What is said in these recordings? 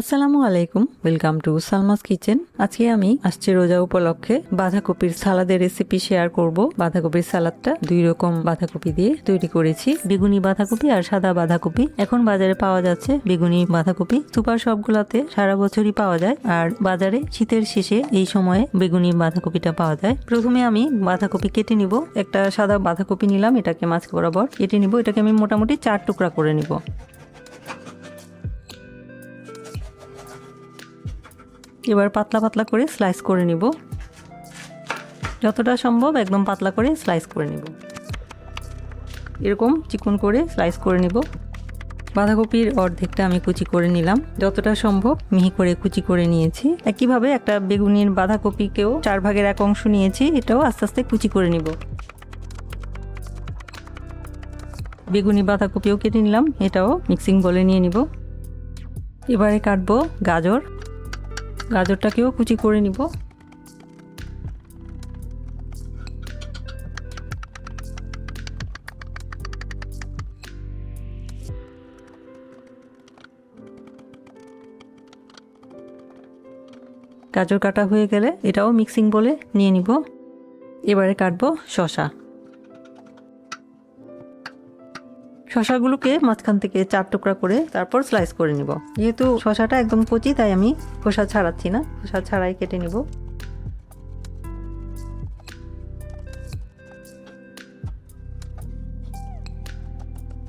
আসসালামু আলাইকুম welcome to Salma's kitchen. আজকে আমি আসছে রোজা উপলক্ষে বাঁধাকপির সালাদের রেসিপি শেয়ার করব। বাঁধাকপির সালাদটা দুই রকম বাঁধাকপি দিয়ে তৈরি করেছি। বেগুনি বাঁধাকপি আর সাদা বাঁধাকপি। এখন বাজারে পাওয়া যাচ্ছে বেগুনি বাঁধাকপি। সুপার সবগুলাতে সারা বছরই পাওয়া যায়। আর বাজারে শীতের শেষে এই সময়ে বেগুনি বাঁধাকপিটা পাওয়া যায়। প্রথমে আমি বাঁধাকপি কেটে নিব। একটা সাদা বাঁধাকপি নিলাম, এটাকে মাছ বরাবর কেটে নিব। এটাকে আমি মোটামুটি চার টুকরা করে নিব। এবার পাতলা পাতলা করে স্লাইস করে নিব। যতটা সম্ভব একদম পাতলা করে স্লাইস করে নিব। এরকম চিকন করে স্লাইস করে নিব। বাঁধাকপির অর্ধেকটা আমি কুচি করে নিলাম। যতটা সম্ভব মিহি করে কুচি করে নিয়েছি। একইভাবে একটা বেগুনির বাঁধাকপিকেও চার ভাগের এক অংশ নিয়েছি, এটাও আস্তে আস্তে কুচি করে নিব। বেগুনি বাঁধাকপিও কেটে নিলাম, এটাও মিক্সিং বলে নিয়ে নিব। এবারে কাটবো গাজর। গাজরটাকেও কুচি করে নিব। গাজর কাটা হয়ে গেলে এটাও মিক্সিং বলে নিয়ে নিব। এবারে কাটবো শশা শশাগুলোকে মাঝখান থেকে চার টুকরা করে তারপর স্লাইস করে নিব। যেহেতু শশাটা একদম কচি, তাই আমি খোসা ছাড়াচ্ছি না। খোসা ছাড়াই কেটে নিব।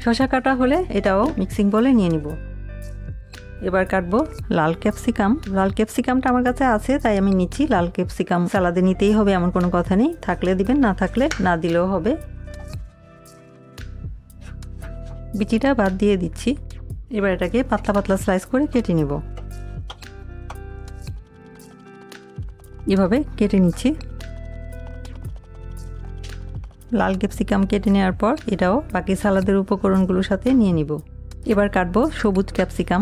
শশা কাটা হলে এটাও মিক্সিং বলে নিয়ে নিব। এবার কাটবো লাল ক্যাপসিকাম। লাল ক্যাপসিকামটা আমার কাছে আছে, তাই আমি নিচ্ছি। লাল ক্যাপসিকাম সালাদে নিতেই হবে, এমন কোনো কথা নেই। থাকলে দিবেন, না থাকলে না দিলেও হবে। বিচিটা বাদ দিয়ে দিচ্ছি। এবার এটাকে পাতলা পাতলা স্লাইস করে কেটে নিব। এভাবে কেটে নিচ্ছি। লাল ক্যাপসিকাম কেটে নেওয়ার পর এটাও বাকি সালাদের উপকরণগুলোর সাথে নিয়ে নিব। এবার কাটবো সবুজ ক্যাপসিকাম।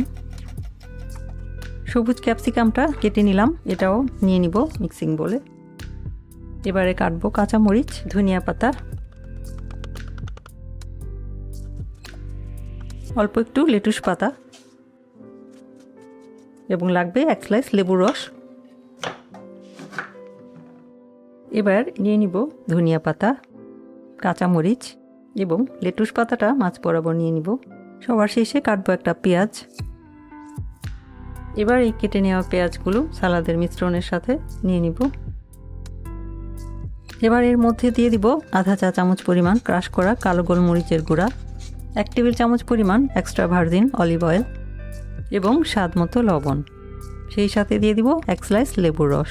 সবুজ ক্যাপসিকামটা কেটে নিলাম, এটাও নিয়ে নিব মিক্সিং বলে এবারে কাটবো কাঁচামরিচ, ধনিয়া পাতা অল্প একটু লেটুস পাতা। এবং লাগবে এক স্লাইস লেবুর রস। এবার নিয়ে নিব ধনিয়া পাতা, কাঁচামরিচ এবং লেটুস পাতাটা মাছ বরাবর নিয়ে নিব। সবার শেষে কাটবো একটা পেঁয়াজ। এবার এই কেটে নেওয়া পেঁয়াজগুলো সালাদের মিশ্রণের সাথে নিয়ে নিব। এবার এর মধ্যে দিয়ে দিব আধা চা চামচ পরিমাণ ক্রাশ করা কালো গোলমরিচের গুঁড়া। এক টেবিল চামচ পরিমাণ এক্সট্রা ভার্জিন অলিভ অয়েল এবং স্বাদ মতো লবণ। সেই সাথে দিয়ে দিব এক স্লাইস লেবুর রস।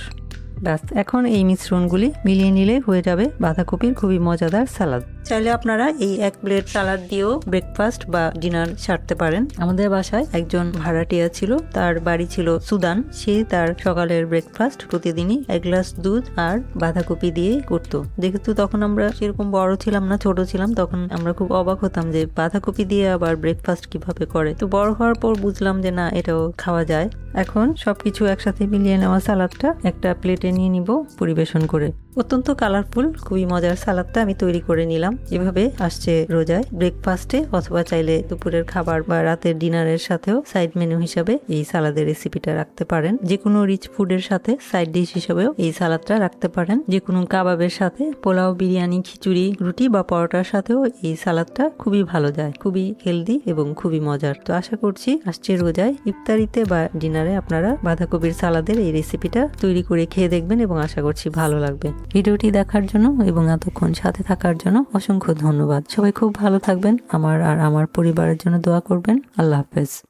ব্যাস, এখন এই মিশ্রণগুলি মিলিয়ে নিলে হয়ে যাবে বাঁধাকপির খুবই মজাদার সালাদ। চাইলে আপনারা এই এক প্লেট সালাদ দিয়েও ব্রেকফাস্ট বা ডিনার সারতে পারেন। আমাদের বাসায় একজন ভাড়াটিয়া ছিল, তার বাড়ি ছিল সুদান। সে তার সকালের ব্রেকফাস্ট প্রতিদিনই এক গ্লাস দুধ আর বাঁধাকপি দিয়ে করতো। যেহেতু তখন আমরা সেরকম বড় ছিলাম না, ছোট ছিলাম, তখন আমরা খুব অবাক হতাম যে বাঁধাকপি দিয়ে আবার ব্রেকফাস্ট কীভাবে করে। তো বড় হওয়ার পর বুঝলাম যে না, এটাও খাওয়া যায়। এখন সবকিছু একসাথে মিলিয়ে নেওয়া সালাদটা একটা প্লেটে নিয়ে নিব পরিবেশন করে। অত্যন্ত কালারফুল খুবই মজার সালাদটা আমি তৈরি করে নিলাম। এভাবে আসছে রোজায় ব্রেকফাস্টে অথবা চাইলে দুপুরের খাবার বা রাতের ডিনারের সাথেও সাইড মেনু হিসাবে এই সালাদের রেসিপিটা রাখতে পারেন। যে কোনো রিচ ফুডের সাথে সাইড ডিশ হিসাবেও এই সালাদটা রাখতে পারেন। যে কোনো কাবাবের সাথে পোলাও, বিরিয়ানি, খিচুড়ি, রুটি বা পরোটার সাথেও এই সালাদটা খুবই ভালো যায়। খুবই হেলদি এবং খুবই মজার। তো আশা করছি আসছে রোজায় ইফতারিতে বা ডিনারে আপনারা বাঁধাকপির সালাদের এই রেসিপিটা তৈরি করে খেয়ে দেখবেন এবং আশা করছি ভালো লাগবে। ভিডিওটি দেখার জন্য এবং এতক্ষণ সাথে থাকার জন্য অসংখ্য ধন্যবাদ। সবাই খুব ভালো থাকবেন। আমার আর আমার পরিবারের জন্য দোয়া করবেন। আল্লাহ হাফেজ।